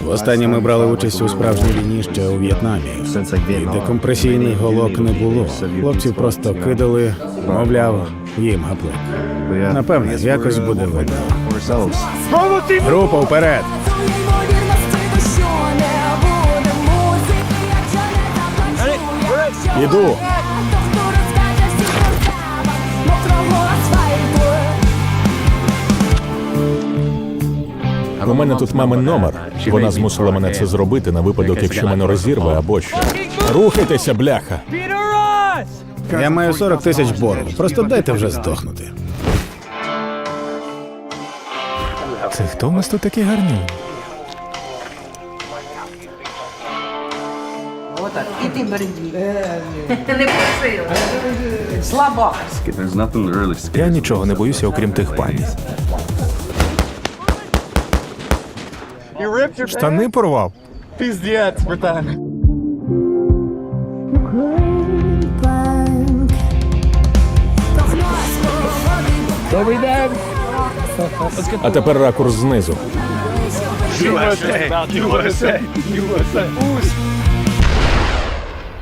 Востаннє ми брали участь у справжній війні ще у В'єтнамі. І декомпресійних голок не було. Хлопців просто кидали, мовляв, їм гаплик. Напевне, якось буде видно. Група вперед! Твоєї У мене тут мамин номер. Вона змусила мене це зробити на випадок, якщо мене розірве або що. Рухайтеся, бляха! Я маю 40 тисяч боргу. Просто дайте вже здохнути. Це хто у нас тут такий гарний? Отак. І ти бередні. Не просила. Scary. Я нічого не боюся, окрім тих пані. Штани порвав. А тепер ракурс знизу.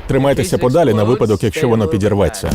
Тримайтеся подалі на випадок, якщо воно підірветься.